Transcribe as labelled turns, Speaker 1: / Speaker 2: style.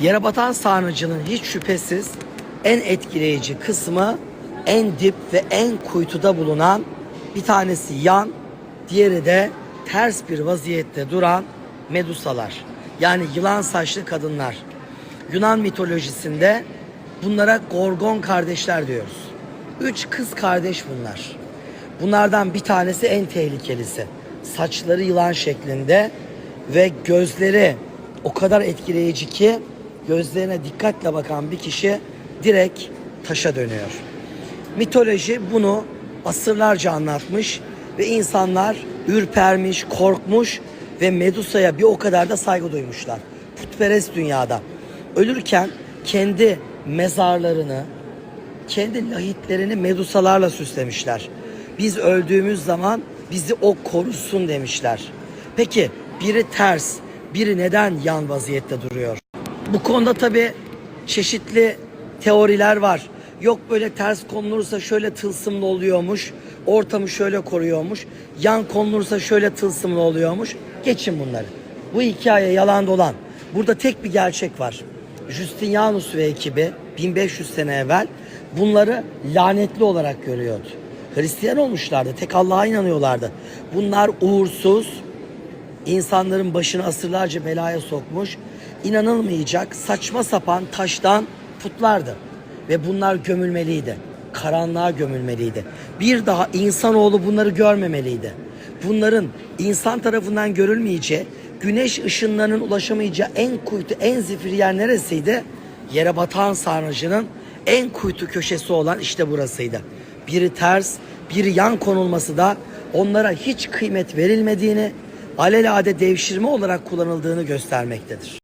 Speaker 1: Yere batan sarnıcının hiç şüphesiz en etkileyici kısmı en dip ve en kuytuda bulunan bir tanesi yan, diğeri de ters bir vaziyette duran medusalar. Yani yılan saçlı kadınlar. Yunan mitolojisinde bunlara Gorgon kardeşler diyoruz. Üç kız kardeş bunlar. Bunlardan bir tanesi en tehlikelisi. Saçları yılan şeklinde ve gözleri o kadar etkileyici ki gözlerine dikkatle bakan bir kişi direkt taşa dönüyor. Mitoloji bunu asırlarca anlatmış ve insanlar ürpermiş, korkmuş ve Medusa'ya bir o kadar da saygı duymuşlar. Putperest dünyada. Ölürken kendi mezarlarını, kendi lahitlerini medusalarla süslemişler. Biz öldüğümüz zaman bizi o korusun demişler. Peki biri ters, biri neden yan vaziyette duruyor? Bu konuda tabi çeşitli teoriler var. Yok böyle ters konulursa şöyle tılsımlı oluyormuş, ortamı şöyle koruyormuş, yan konulursa şöyle tılsımlı oluyormuş. Geçin bunları. Bu hikaye yalan dolan. Burada tek bir gerçek var. Justinianus ve ekibi 1500 sene evvel bunları lanetli olarak görüyordu. Hristiyan olmuşlardı. Tek Allah'a inanıyorlardı. Bunlar uğursuz, insanların başını asırlarca belaya sokmuş, inanılmayacak saçma sapan taştan putlardı. Ve bunlar gömülmeliydi. Karanlığa gömülmeliydi. Bir daha insanoğlu bunları görmemeliydi. Bunların insan tarafından görülmeyeceği, güneş ışınlarının ulaşamayacağı en kuytu, en zifiri yer neresiydi? Yere batan sarnıcının en kuytu köşesi olan işte burasıydı. Biri ters, biri yan konulması da onlara hiç kıymet verilmediğini, alelade devşirme olarak kullanıldığını göstermektedir.